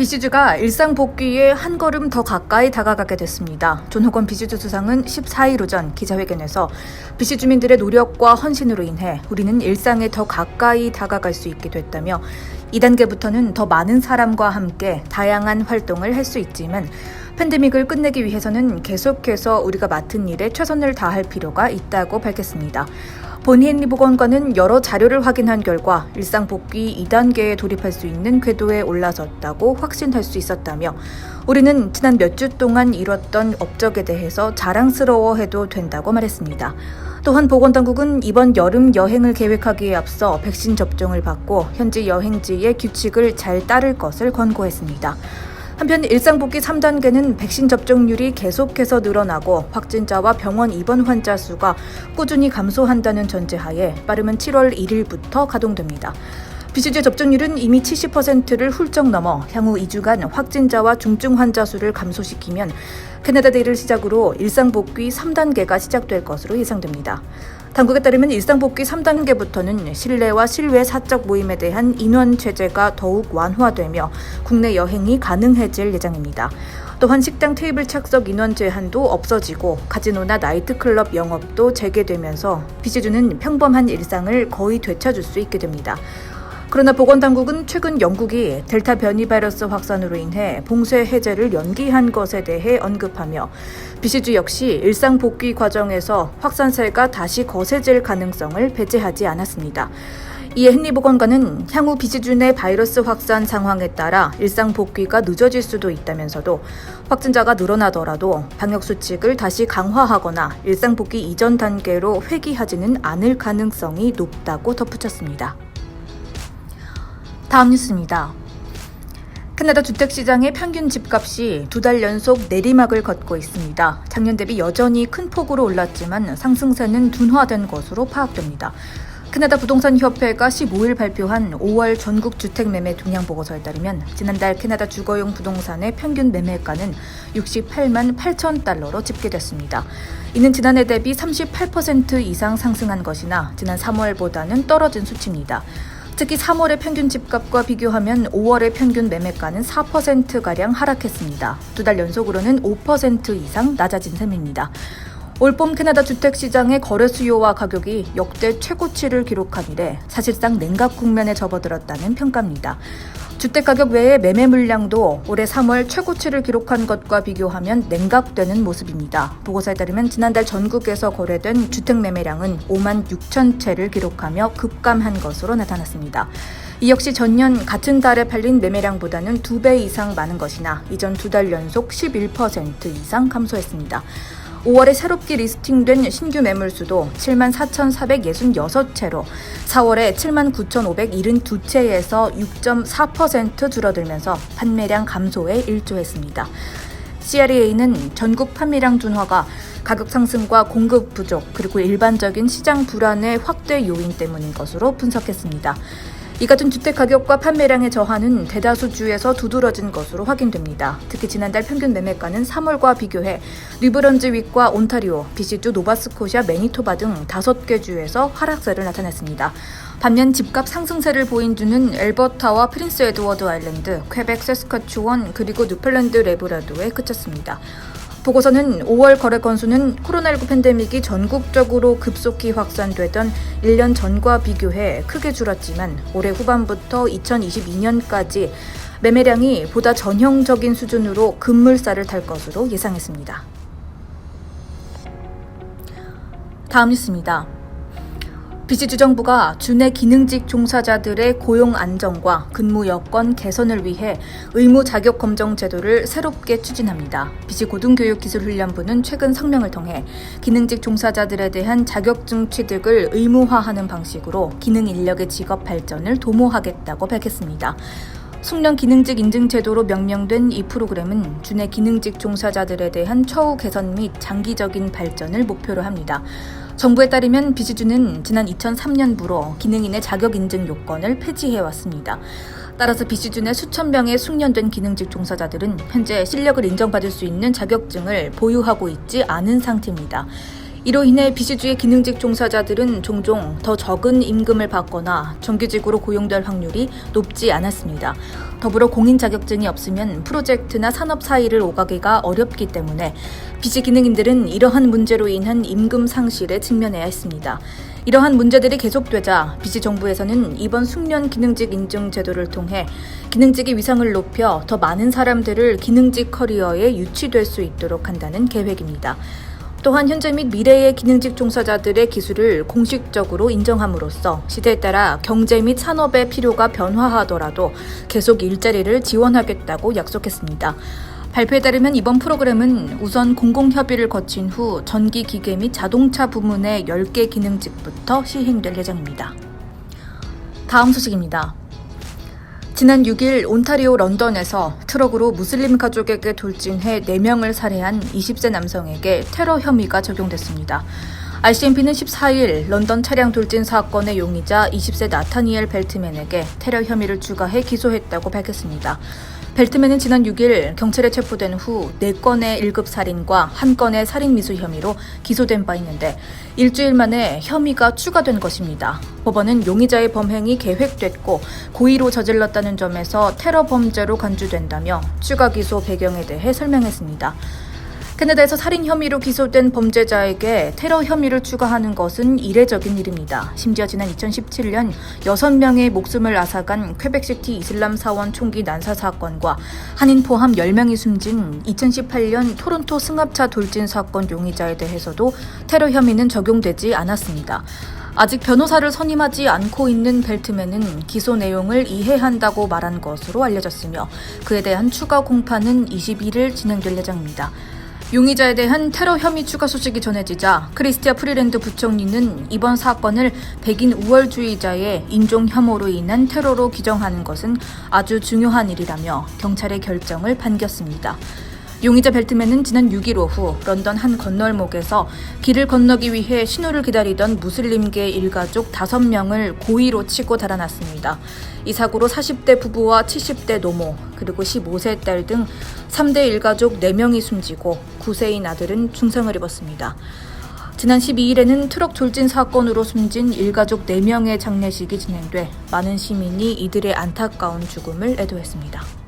비시주가 일상 복귀에 한 걸음 더 가까이 다가가게 됐습니다. 존 호건 비시주 수상은 14일 오전 기자회견에서 비시 주민들의 노력과 헌신으로 인해 우리는 일상에 더 가까이 다가갈 수 있게 됐다며 2단계부터는 더 많은 사람과 함께 다양한 활동을 할 수 있지만 팬데믹을 끝내기 위해서는 계속해서 우리가 맡은 일에 최선을 다할 필요가 있다고 밝혔습니다. 본 헨리 보건관은 여러 자료를 확인한 결과 일상 복귀 2단계에 돌입할 수 있는 궤도에 올라섰다고 확신할 수 있었다며 우리는 지난 몇 주 동안 이뤘던 업적에 대해서 자랑스러워해도 된다고 말했습니다. 또한 보건당국은 이번 여름 여행을 계획하기에 앞서 백신 접종을 받고 현지 여행지의 규칙을 잘 따를 것을 권고했습니다. 한편 일상복귀 3단계는 백신 접종률이 계속해서 늘어나고 확진자와 병원 입원 환자 수가 꾸준히 감소한다는 전제하에 빠르면 7월 1일부터 가동됩니다. 비수제 접종률은 이미 70%를 훌쩍 넘어 향후 2주간 확진자와 중증 환자 수를 감소시키면 캐나다 데이를 시작으로 일상 복귀 3단계가 시작될 것으로 예상됩니다. 당국에 따르면 일상복귀 3단계부터는 실내와 실외 사적 모임에 대한 인원 제재가 더욱 완화되며 국내 여행이 가능해질 예정입니다. 또한 식당 테이블 착석 인원 제한도 없어지고 카지노나 나이트클럽 영업도 재개되면서 비시주는 평범한 일상을 거의 되찾을 수 있게 됩니다. 그러나 보건당국은 최근 영국이 델타 변이 바이러스 확산으로 인해 봉쇄 해제를 연기한 것에 대해 언급하며 비시주 역시 일상 복귀 과정에서 확산세가 다시 거세질 가능성을 배제하지 않았습니다. 이에 헨리 보건관은 향후 내 바이러스 확산 상황에 따라 일상 복귀가 늦어질 수도 있다면서도 확진자가 늘어나더라도 방역 수칙을 다시 강화하거나 일상 복귀 이전 단계로 회귀하지는 않을 가능성이 높다고 덧붙였습니다. 다음 뉴스입니다. 캐나다 주택시장의 평균 집값이 두 달 연속 내리막을 걷고 있습니다. 작년 대비 여전히 큰 폭으로 올랐지만 상승세는 둔화된 것으로 파악됩니다. 캐나다 부동산 협회가 15일 발표한 5월 전국 주택 매매 동향 보고서에 따르면 지난달 캐나다 주거용 부동산의 평균 매매가는 68만 8천 달러로 집계됐습니다. 이는 지난해 대비 38% 이상 상승한 것이나 지난 3월보다는 떨어진 수치입니다. 특히 3월의 평균 집값과 비교하면 5월의 평균 매매가는 4%가량 하락했습니다. 두 달 연속으로는 5% 이상 낮아진 셈입니다. 올봄 캐나다 주택 시장의 거래 수요와 가격이 역대 최고치를 기록한 이래 사실상 냉각 국면에 접어들었다는 평가입니다. 주택 가격 외에 매매 물량도 올해 3월 최고치를 기록한 것과 비교하면 냉각되는 모습입니다. 보고서에 따르면 지난달 전국에서 거래된 주택 매매량은 5만 6천 채를 기록하며 급감한 것으로 나타났습니다. 이 역시 전년 같은 달에 팔린 매매량보다는 2배 이상 많은 것이나 이전 두 달 연속 11% 이상 감소했습니다. 5월에 새롭게 리스팅된 신규 매물 수도 7만 4,466채로 4월에 7만 9,572채에서 6.4% 줄어들면서 판매량 감소에 일조했습니다. CREA는 전국 판매량 둔화가 가격 상승과 공급 부족 그리고 일반적인 시장 불안의 확대 요인 때문인 것으로 분석했습니다. 이 같은 주택 가격과 판매량의 저하는 대다수 주에서 두드러진 것으로 확인됩니다. 특히 지난달 평균 매매가는 3월과 비교해 뉴브런즈윅과 온타리오, 비시주, 노바스코시아, 매니토바 등 다섯 개 주에서 하락세를 나타냈습니다. 반면 집값 상승세를 보인 주는 엘버타와 프린스 에드워드 아일랜드, 퀘벡, 세스카추원 그리고 뉴펠랜드 레브라도에 그쳤습니다. 보고서는 5월 거래 건수는 코로나19 팬데믹이 전국적으로 급속히 확산되던 1년 전과 비교해 크게 줄었지만 올해 후반부터 2022년까지 매매량이 보다 전형적인 수준으로 급물살을 탈 것으로 예상했습니다. 다음 뉴스입니다. 비시주 정부가 주내 기능직 종사자들의 고용 안정과 근무 여건 개선을 위해 의무 자격 검정 제도를 새롭게 추진합니다. 비시 고등교육기술훈련부는 최근 성명을 통해 기능직 종사자들에 대한 자격증 취득을 의무화하는 방식으로 기능 인력의 직업 발전을 도모하겠다고 밝혔습니다. 숙련 기능직 인증 제도로 명명된 이 프로그램은 주내 기능직 종사자들에 대한 처우 개선 및 장기적인 발전을 목표로 합니다. 정부에 따르면 비시주는 지난 2003년부로 기능인의 자격 인증 요건을 폐지해 왔습니다. 따라서 비시주 내 수천 명의 숙련된 기능직 종사자들은 현재 실력을 인정받을 수 있는 자격증을 보유하고 있지 않은 상태입니다. 이로 인해 비시주의 기능직 종사자들은 종종 더 적은 임금을 받거나 정규직으로 고용될 확률이 높지 않았습니다. 더불어 공인 자격증이 없으면 프로젝트나 산업 사이를 오가기가 어렵기 때문에 비시 기능인들은 이러한 문제로 인한 임금 상실에 직면해야 했습니다. 이러한 문제들이 계속되자 비시 정부에서는 이번 숙련 기능직 인증 제도를 통해 기능직의 위상을 높여 더 많은 사람들을 기능직 커리어에 유치될 수 있도록 한다는 계획입니다. 또한 현재 및 미래의 기능직 종사자들의 기술을 공식적으로 인정함으로써 시대에 따라 경제 및 산업의 필요가 변화하더라도 계속 일자리를 지원하겠다고 약속했습니다. 발표에 따르면 이번 프로그램은 우선 공공협의를 거친 후 전기 기계 및 자동차 부문의 10개 기능직부터 시행될 예정입니다. 다음 소식입니다. 지난 6일 온타리오 런던에서 트럭으로 무슬림 가족에게 돌진해 4명을 살해한 20세 남성에게 테러 혐의가 적용됐습니다. RCMP는 14일 런던 차량 돌진 사건의 용의자 20세 나타니엘 벨트맨에게 테러 혐의를 추가해 기소했다고 밝혔습니다. 벨트맨은 지난 6일 경찰에 체포된 후 4건의 1급 살인과 1건의 살인 미수 혐의로 기소된 바 있는데 일주일 만에 혐의가 추가된 것입니다. 법원은 용의자의 범행이 계획됐고 고의로 저질렀다는 점에서 테러 범죄로 간주된다며 추가 기소 배경에 대해 설명했습니다. 캐나다에서 살인 혐의로 기소된 범죄자에게 테러 혐의를 추가하는 것은 이례적인 일입니다. 심지어 지난 2017년 6명의 목숨을 앗아간 퀘벡시티 이슬람 사원 총기 난사 사건과 한인 포함 10명이 숨진 2018년 토론토 승합차 돌진 사건 용의자에 대해서도 테러 혐의는 적용되지 않았습니다. 아직 변호사를 선임하지 않고 있는 벨트맨은 기소 내용을 이해한다고 말한 것으로 알려졌으며 그에 대한 추가 공판은 21일 진행될 예정입니다. 용의자에 대한 테러 혐의 추가 소식이 전해지자 크리스티아 프리랜드 부총리는 이번 사건을 백인 우월주의자의 인종 혐오로 인한 테러로 규정하는 것은 아주 중요한 일이라며 경찰의 결정을 반겼습니다. 용의자 벨트맨은 지난 6일 오후 런던 한 건널목에서 길을 건너기 위해 신호를 기다리던 무슬림계 일가족 5명을 고의로 치고 달아났습니다. 이 사고로 40대 부부와 70대 노모, 그리고 15세 딸 등 3대 일가족 4명이 숨지고 9세인 아들은 중상을 입었습니다. 지난 12일에는 트럭 돌진 사건으로 숨진 일가족 4명의 장례식이 진행돼 많은 시민이 이들의 안타까운 죽음을 애도했습니다.